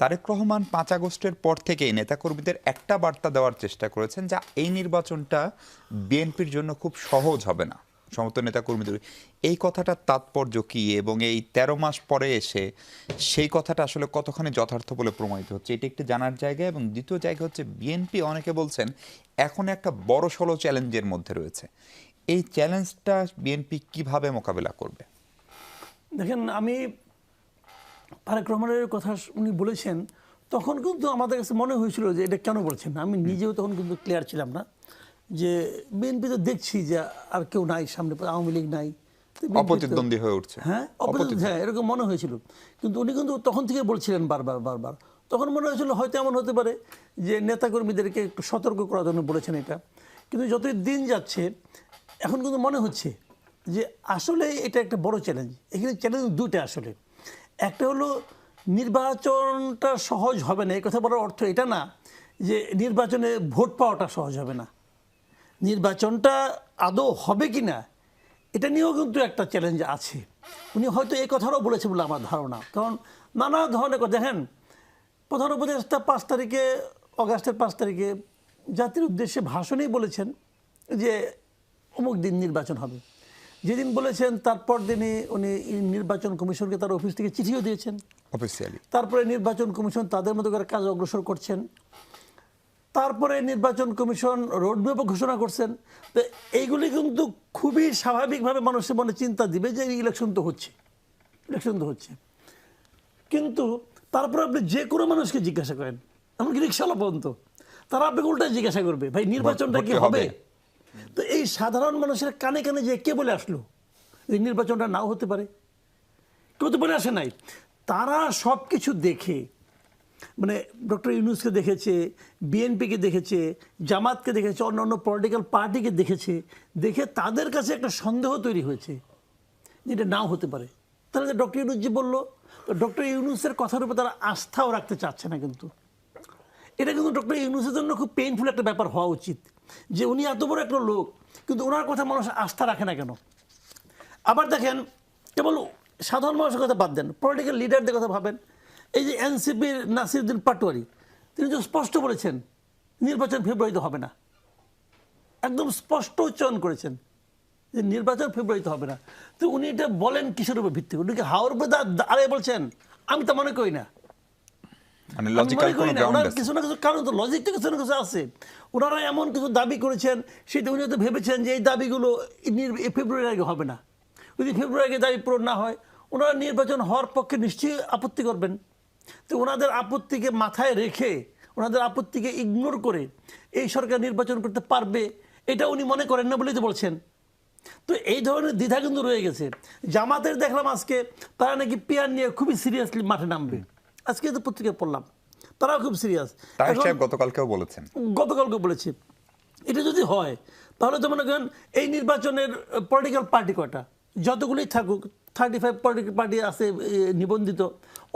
তারেক রহমান পাঁচ আগস্টের পর থেকেই নেতাকর্মীদের একটা বার্তা দেওয়ার চেষ্টা করেছেন যা এই নির্বাচনটা বিএনপির জন্য খুব সহজ হবে না। সমস্ত নেতাকর্মীদের, এই কথাটার তাৎপর্য কি এবং এই তেরো মাস পরে এসে সেই কথাটা আসলে কতখানি যথার্থ বলে প্রমাণিত হচ্ছে, এটি একটি জানার জায়গা এবং দ্বিতীয় জায়গা হচ্ছে বিএনপি অনেকে বলছেন এখন একটা বড় সড়ো চ্যালেঞ্জের মধ্যে রয়েছে। এই চ্যালেঞ্জটা বিএনপি কীভাবে মোকাবেলা করবে? দেখেন, আমি তারেক রহমানের কথা উনি বলেছেন তখন কিন্তু আমাদের কাছে মনে হয়েছিল যে এটা কেন বলছেন? আমি নিজেও তখন কিন্তু ক্লিয়ার ছিলাম না যে বিএনপি তো দেখছি যে আর কেউ নাই সামনে আওয়ামী লীগ নাই। অপ্রতিদ্বন্দ্বী হয়ে উঠছে। হ্যাঁ হ্যাঁ এরকম মনে হয়েছিল। কিন্তু উনি কিন্তু তখন থেকে বলছিলেন বারবার বারবার। তখন মনে হয়েছিল হয়তো এমন হতে পারে যে নেতাকর্মীদেরকে একটু সতর্ক করার জন্য বলেছেন এটা। কিন্তু যতই দিন যাচ্ছে এখন কিন্তু মনে হচ্ছে যে আসলে এটা একটা বড় চ্যালেঞ্জ এখানে চ্যালেঞ্জ দুটো আসলে। একটা হলো নির্বাচনটা সহজ হবে না, এই কথা বলার অর্থ এটা না যে নির্বাচনে ভোট পাওয়াটা সহজ হবে না। নির্বাচনটা আদৌ হবে কি না, এটা নিয়েও কিন্তু একটা চ্যালেঞ্জ আছে। উনি হয়তো এই কথাটাও বলেছে বলে আমার ধারণা। কারণ নানা ধরনের কথা, দেখেন, প্রধান উপদেষ্টা পাঁচ তারিখে, অগাস্টের পাঁচ তারিখে জাতির উদ্দেশ্যে ভাষণেই বলেছেন যে অমুক দিন নির্বাচন হবে। যেদিন বলেছেন তারপর দিনে উনি নির্বাচন কমিশনকে তার অফিস থেকে চিঠিও দিয়েছেন। অফিসিয়ালি তারপরে নির্বাচন কমিশন তাদের মতো করে কাজ অগ্রসর করছেন। তারপরে নির্বাচন কমিশন রোডম্যাপও ঘোষণা করছেন। তো এইগুলি কিন্তু খুবই স্বাভাবিকভাবে মানুষের মনে চিন্তা দিবে যে ইলেকশন তো হচ্ছে। ইলেকশন তো হচ্ছে। কিন্তু তারপরে আপনি যে কোনো মানুষকে জিজ্ঞাসা করেন এমনকি রিক্সাওয়ালা পর্যন্ত তারা আপনাকে উল্টা জিজ্ঞাসা করবে ভাই নির্বাচনটা কি হবে? তো এই সাধারণ মানুষের কানে কানে যে কে বলে আসলো? এই নির্বাচনটা নাও হতে পারে। কেউ তো বলে আসে নাই। তারা সব কিছু দেখে মানে ডক্টর ইউনুসকে দেখেছে, বিএনপিকে দেখেছে, জামাতকে দেখেছে অন্য অন্য পলিটিক্যাল পার্টিকে দেখেছে, দেখে তাদের কাছে একটা সন্দেহ তৈরি হয়েছে যেটা নাও হতে পারে। তাহলে ডক্টর ইউনুস যে বলল ডক্টর ইউনুসের কথার উপর তারা আস্থাও রাখতে চাচ্ছে না কিন্তু। এটা কিন্তু ডক্টর ইউনুসের জন্য খুব পেইনফুল একটা ব্যাপার হওয়া উচিত। যে উনি এত বড় একটা লোক, কিন্তু ওনার কথা মানুষ আস্থা রাখে না কেন? আবার দেখেন, কেবল সাধারণ মানুষের কথা বাদ দেন পলিটিক্যাল লিডারদের কথা ভাবেন। এই যে এনসিপির নাসিরুদ্দিন পাটোয়ারি, তিনি তো স্পষ্ট বলেছেন, নির্বাচন ফেব্রুয়ারিতে হবে না। একদম স্পষ্ট উচ্চারণ করেছেন যে নির্বাচন ফেব্রুয়ারিতে হবে না। তো উনি এটা বলেন কিসের উপর ভিত্তি করে? উনি কি হাওয়ার উপর দাঁড়িয়ে বলছেন? আমি তো মনে করি না। মানে লজিক্যাল কোনো গ্রাউন্ড আছে। কিছু না কিছু কারণ তো লজিক তো কিছু না কিছু আছে। ওনারা এমন কিছু দাবি করেছেন সেটা উনি হয়তো ভেবেছেন যে এই দাবিগুলো ফেব্রুয়ারি আগে হবে না। যদি ফেব্রুয়ারি আগে দাবি পূরণ না হয় ওনারা নির্বাচন হওয়ার পক্ষে নিশ্চয়ই আপত্তি করবেন। তো ওনাদের আপত্তিকে মাথায় রেখে ওনাদের আপত্তিকে ইগনোর করে এই সরকার নির্বাচন করতে পারবে এটা উনি মনে করেন না বলেই তো বলছেন। তো এই ধরনের দ্বিধা কিন্তু রয়ে গেছে। জামাতের দেখলাম আজকে তারা নাকি পেয়ার নিয়ে খুবই সিরিয়াসলি মাঠে নামবে। আজকে তো পত্রিকায় পড়লাম। তারাও খুব সিরিয়াস সাহেব গতকালকেও বলেছেন। গতকালকে বলেছি। এটা যদি হয় তাহলে তো মনে করেন এই নির্বাচনের পলিটিক্যাল পার্টি কয়টা? যতগুলি থাকুক থার্টি ফাইভ পলিটিক্যাল পার্টি আছে নিবন্ধিত।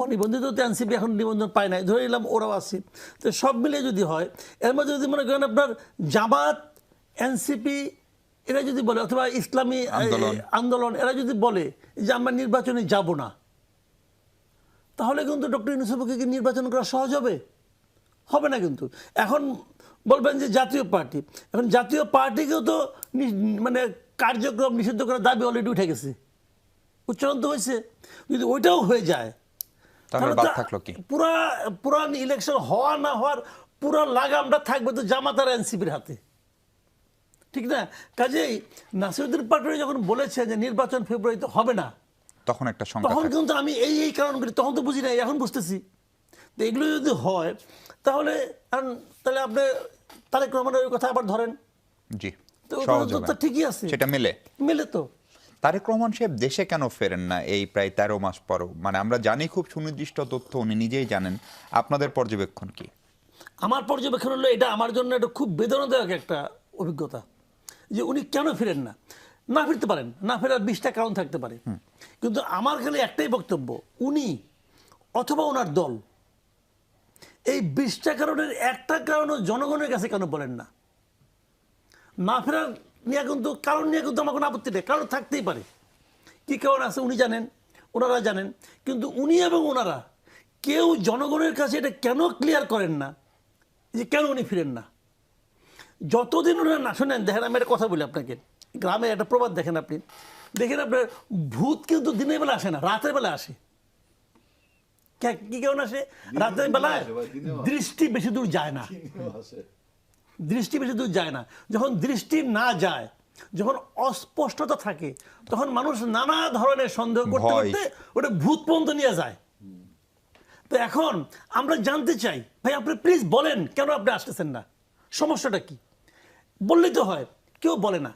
অনিবন্ধিত তো এনসিপি এখন নিবন্ধন পায় নাই। ধরে নিলাম ওরাও আছে। তো সব মিলিয়ে যদি হয় এর মধ্যে যদি মনে করেন আপনার জামাত এনসিপি এরা যদি বলে অথবা ইসলামী। আন্দোলন এরা যদি বলে যে আমরা নির্বাচনে যাব না তাহলে কিন্তু ডক্টর ইউনুসুফকে কি নির্বাচন করা সহজ হবে? হবে না কিন্তু। এখন বলবেন যে জাতীয় পার্টি। এখন জাতীয় পার্টিকেও তো মানে কার্যক্রম নিষিদ্ধ করার দাবি অলরেডি উঠে গেছে। উচ্চারণ তো হয়েছে। যদি ওইটাও হয়ে যায় পুরা পুরান ইলেকশন হওয়া না হওয়ার পুরা লাগামটা থাকবে তো জামাত আর এনসিপির হাতে। ঠিক না? কাজেই নাসিরুদ্দিন পাটোয়ারি যখন বলেছে যে নির্বাচন ফেব্রুয়ারিতে হবে না তখন একটা সংখ্যা তখন কিন্তু আমি এই এই কারণগুলি তখন তো বুঝি নাই এখন বুঝতেছি। তো এগুলো যদি হয় তাহলে তাহলে আপনি তারেক রহমানের ওই কথা আবার ধরেন। জি না। ঠিকই আছে। সেটা মেলে। মেলে তো। তারেক রহমান সাহেব দেশে কেন ফেরেন না এই প্রায় তেরো মাস পরও? মানে আমরা জানি খুব সুনির্দিষ্ট তথ্য উনি নিজেই জানেন। আপনাদের পর্যবেক্ষণ কি? আমার পর্যবেক্ষণ হলো এটা আমার জন্য একটা খুব বেদনাদায়ক একটা অভিজ্ঞতা যে উনি কেন ফেরেন না? না ফিরতে পারেন, না ফেরার বিশটা কারণ থাকতে পারে। কিন্তু আমার খালি একটাই বক্তব্য, উনি অথবা ওনার দল, এই বিশটা কারণের একটা কারণও জনগণের কাছে কেন বলেন না? না ফেরার নিয়ে কিন্তু, কারণ নিয়ে কিন্তু আমার কোনো আপত্তি নেই, কারণ থাকতেই পারে। কি কারণ আছে উনি জানেন, ওনারা জানেন, কিন্তু উনি এবং ওনারা, কেউ জনগণের কাছে এটা কেন ক্লিয়ার করেন না? যে কেন উনি ফিরেন না? যতদিন ওনারা না শোনেন, দেখেন আমি একটা কথা বলি আপনাকে। গ্রামে একটা প্রবাদ দেখেন আপনি। দেখেন আপনার ভূত কিন্তু দিনের বেলা আসে না রাতের বেলা আসে। কি কেমন আসে? রাতের বেলায়। দৃষ্টি বেশি দূর যায় না। দৃষ্টি বেশি দূর যায় না। যখন দৃষ্টি না যায় যখন অস্পষ্টতা থাকে তখন মানুষ নানা ধরনের সন্দেহ করতে করতে ওটা ভূত পর্যন্ত নিয়ে যায়। তো এখন আমরা জানতে চাই ভাই আপনি প্লিজ বলেন কেন আপনি আসতেছেন না? সমস্যাটা কি? বললেই তো হয় কেউ বলে না।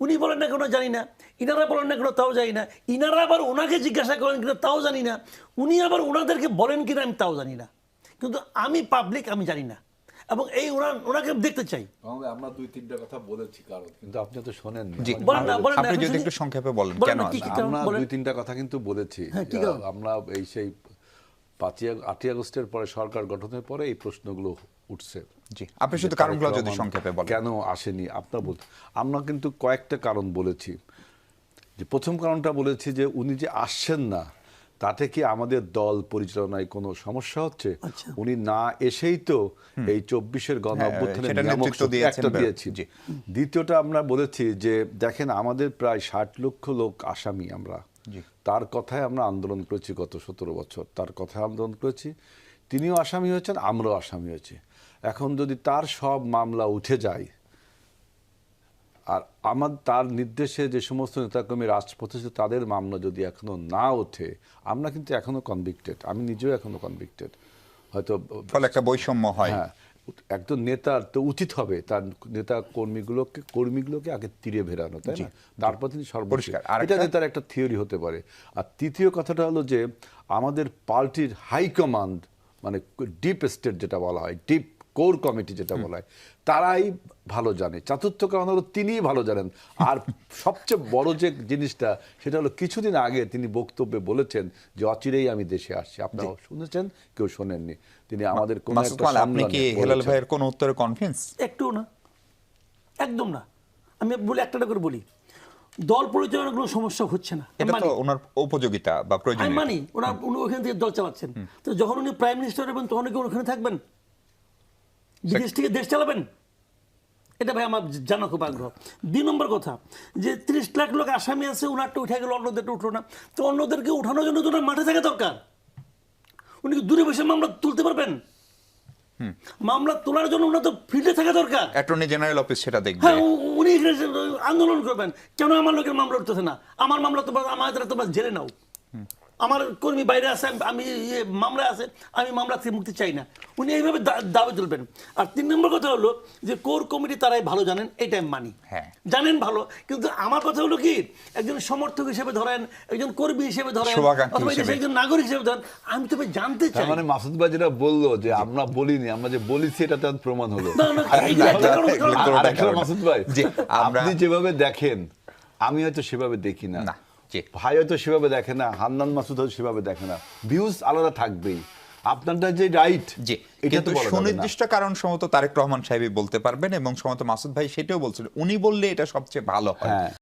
উনি বলেন না কেন জানি না। ইনারা বলেন না কেন তাও জানি না। ইনারা আবার ওনাকে জিজ্ঞাসা করেন কিনা তাও জানি না। উনি আবার ওনাদেরকে বলেন কিনা আমি তাও জানি না। কিন্তু আমি পাবলিক আমি জানি না। এবং এই ওনা ওনাকে দেখতে চাই। আমরা দুই তিনটা কথা বলেছি কারণ। কিন্তু আপনি তো শোনেন আপনি যদি একটু সংক্ষেপে বলেন কেন? আমরা দুই তিনটা কথা কিন্তু বলেছি। হ্যাঁ, আমরা এই সেই পাঁচই আটই আগস্টের পরে সরকার গঠনের পরে এই প্রশ্নগুলো উঠছে। জি আপনি শুধু কারণগুলো যদি সংক্ষেপে বলেন। কেন আসেনি? আপনার বলতে আমরা কিন্তু কয়েকটা কারণ বলেছি। যে প্রথম কারণটা বলেছি যে উনি যে আসছেন না তাতে কি আমাদের দল পরিচালনায় কোনো সমস্যা হচ্ছে? আচ্ছা। উনি না এসেই তো এই চব্বিশের গণ হ্যাঁ, দিয়েছি। দ্বিতীয়টা আমরা বলেছি যে দেখেন আমাদের প্রায় ষাট লক্ষ লোক আসামি আমরা। তার কথায় আমরা আন্দোলন করেছি গত সতেরো বছর। তার কথায় আন্দোলন করেছি। তিনিও আসামি হয়েছেন আমরাও আসামি হয়েছি। এখন যদি তার সব মামলা উঠে যায় আর আমার তার নির্দেশে যে সমস্ত নেতাকর্মী রাষ্ট্রপতি তাদের মামলা যদি এখনও না ওঠে আমরা কিন্তু এখনও কনভিক্টেড আমি নিজেও এখনও কনভিক্টেড হয়তো ফলে একটা বৈষম্য হয়। হ্যাঁ একজন নেতার তো উচিত হবে তার নেতা কর্মীগুলোকে কর্মীগুলোকে আগে তীরে ভেরানো তাই না? তারপর তিনি সর্বোচ্চ। পরিষ্কার। আর এটা একটা- নেতার একটা থিওরি হতে পারে। আর তৃতীয় কথাটা হলো যে আমাদের পার্টির হাইকমান্ড মানে ডিপ স্টেট যেটা বলা হয় ডিপ কোর কমিটি যেটা বলা হয় তারাই ভালো জানে। চতুর্থ কারণ হলো তিনিই ভালো জানেন। আর সবচেয়ে বড় যে জিনিসটা সেটা হলো কিছুদিন আগে তিনি বক্তব্যে বলেছেন যে অচিরেই আমি দেশে আসছি। আপনারা শুনেছেন? কেউ শোনেননি। তিনি আমাদের কোনো মাসুদ একটা কামাল, আপনি কি হেলাল ভাইয়ের কোন উত্তরে কনফিডেন্স একটু না। একদম না। আমি বলি একটা করে বলি দল পরিচালনার কোনো সমস্যা হচ্ছে না। আমি এটা মানি। তো ওনার উপযোগিতা বা আমি প্রয়োজনীয়তা। মানি ওনার উনি ওখান থেকে দল চালাচ্ছেন। তো যখন উনি প্রাইম মিনিস্টার হবেন তখন কি ওখানে থাকবেন? বিদেশ থেকে দেশ চালাবেন? এটা ভাই আমার জানা খুব আগ্রহ। দুই নম্বর কথা যে ত্রিশ লাখ লোক আসামি আছে ওনারটা উঠে গেল অন্যদেরটা উঠল না। তো অন্যদেরকে উঠানোর জন্য তো মাঠে থাকা দরকার। উনি কি দূরে বসে মামলা তুলতে পারবেন? মামলা তোলার জন্য ওনার তো ফিল্ডে থাকা দরকার। অ্যাটর্নি জেনারেল অফিস সেটা দেখবে। হ্যাঁ উনি আন্দোলন করবেন। কেন আমার লোকের মামলা উঠতেছে না? আমার মামলা তোমার আমাদের তোমরা জেনে নাও। আমার কর্মী বাইরে আছে আমি- আমি ইয়ে মামলা আছে আমি মামলা থেকে মুক্তি চাই না। উনি এইভাবে দাবি তুলবেন। আর তিন নম্বর কথা হলো যে কোর কমিটি তারাই ভালো জানেন এটা আমি মানি। হ্যাঁ। জানেন ভালো কিন্তু আমার কথা হলো কি একজন সমর্থক হিসেবে ধরেন একজন কর্মী হিসেবে ধরেন অথবা। একজন নাগরিক হিসেবে ধরেন আমি তবে জানতে চাই। মানে মাসুদ ভাই যেটা বলল যে আমরা বলিনি আমরা যে বলেছি এটা তার প্রমাণ হলো। মাসুদ ভাই। জি, আপনি যেভাবে দেখেন আমি হয়তো সেভাবে দেখি না। না, ভাই হয়তো সেভাবে দেখে না হান্নান মাসুদ হয়তো সেভাবে দেখে না। ভিউজ আলাদা থাকবেই। আপনারটা যে রাইট জি এটা কিন্তু। সুনির্দিষ্ট কারণ সমত তারেক রহমান সাহেবই বলতে পারবেন এবং সমত মাসুদ ভাই সেটাও বলছিলেন উনি বললে এটা সবচেয়ে ভালো হয়। হ্যাঁ।